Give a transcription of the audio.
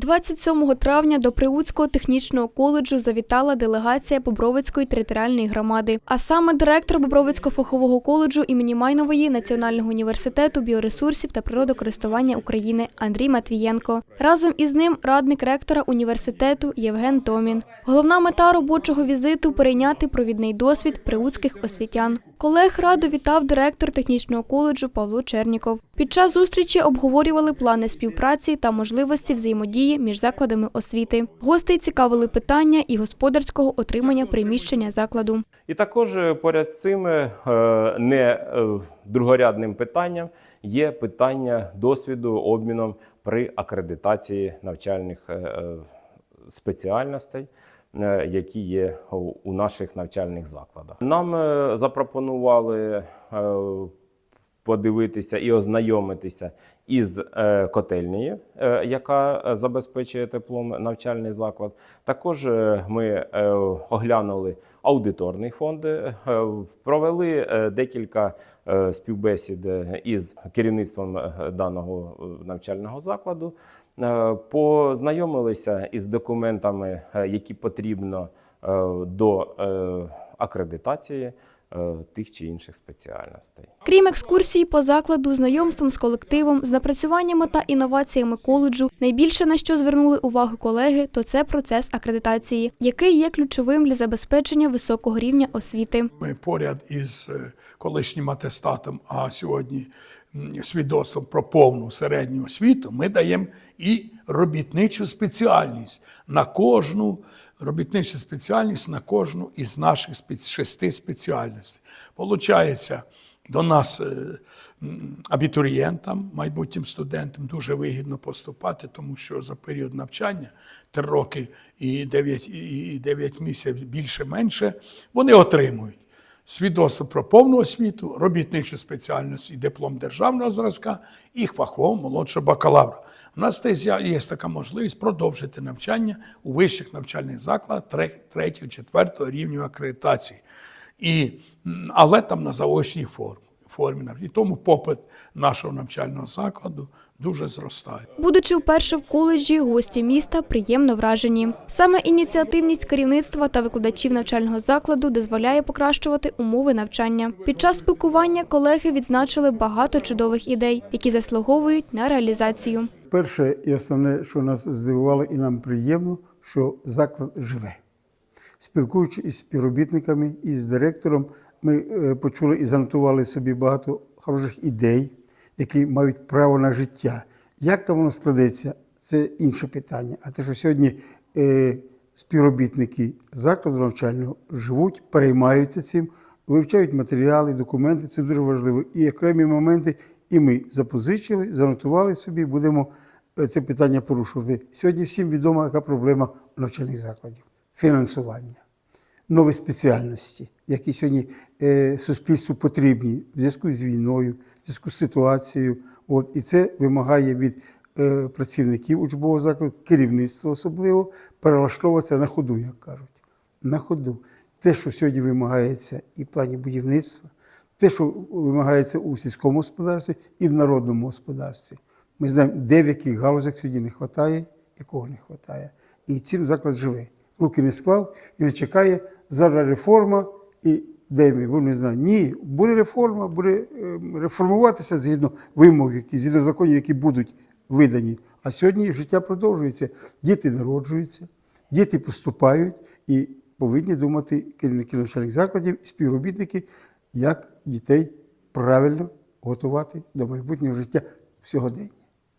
27 травня до Приутського технічного коледжу завітала делегація Бобровицької територіальної громади, а саме директор Бобровицького фахового коледжу імені Майнової Національного університету біоресурсів та природокористування України Андрій Матвієнко. Разом із ним радник ректора університету Євген Томін. Головна мета робочого візиту перейняти провідний досвід приутських освітян. Колег раду вітав директор технічного коледжу Павло Черніков. Під час зустрічі обговорювали плани співпраці та можливості взаємодії між закладами освіти. Гостей цікавили питання і господарського отримання приміщення закладу. І також е, поряд з цим е, не е, другорядним питанням є питання досвіду обміном при акредитації навчальних спеціальностей, які є у- наших навчальних закладах. Нам запропонували подивитися і ознайомитися із е, котельнією, е, яка е, забезпечує теплом навчальний заклад. Також ми оглянули аудиторний фонд, провели декілька співбесід із керівництвом даного навчального закладу. Познайомилися із документами, які потрібно до акредитації тих чи інших спеціальностей. Крім екскурсій по закладу, знайомством з колективом, з напрацюваннями та інноваціями коледжу, найбільше на що звернули увагу колеги, то це процес акредитації, який є ключовим для забезпечення високого рівня освіти. Ми поряд із е, колишнім атестатом, а сьогодні свідоцтвом про повну середню освіту, ми даємо і робітничу спеціальність на кожну робітничу спеціальність на кожну із наших шести спеціальностей. Получається, до нас е, абітурієнтам, майбутнім студентам дуже вигідно поступати, тому що за період навчання три роки і 9, і 9 місяців більше-менше вони отримують свідоцтво про повну освіту, робітничу спеціальність і диплом державного зразка, і фахового молодшого бакалавра. У нас є така можливість продовжити навчання у вищих навчальних закладах 3-4 рівню акредитації. І, але там на заочній формі. І тому попит нашого навчального закладу дуже зростає. Будучи вперше в коледжі, гості міста приємно вражені. Саме ініціативність керівництва та викладачів навчального закладу дозволяє покращувати умови навчання. Під час спілкування колеги відзначили багато чудових ідей, які заслуговують на реалізацію. Перше і основне, що нас здивувало, і нам приємно, що заклад живе. Спілкуючись із співробітниками і з директором, ми е, почули і занотували собі багато хороших ідей, які мають право на життя. Як там воно складеться, це інше питання. А те, що сьогодні е, співробітники закладу навчального живуть, переймаються цим, вивчають матеріали, документи, це дуже важливо. І окремі моменти, і ми запозичили, занотували собі, будемо е, це питання порушувати. Сьогодні всім відома, яка проблема навчальних закладів фінансування, нові спеціальності, які сьогодні е, суспільству потрібні в зв'язку з війною, в зв'язку з ситуацією. От, і це вимагає від е, працівників учбового закладу, керівництва особливо, перелаштовуватися на ходу, як кажуть. На ходу. Те, що сьогодні вимагається і в плані будівництва, те, що вимагається у сільському господарстві і в народному господарстві. Ми знаємо, де в яких галузях сьогодні не вистачає, якого не вистачає. І цим заклад живе. Руки не склав і не чекає зараз реформа і де ми, ви не знаєте. Ні, буде реформа, буде е, реформуватися згідно вимог, які, згідно законів, які будуть видані. А сьогодні життя продовжується. Діти народжуються, діти поступають і повинні думати керівники навчальних закладів і співробітники, як дітей правильно готувати до майбутнього життя сьогодення.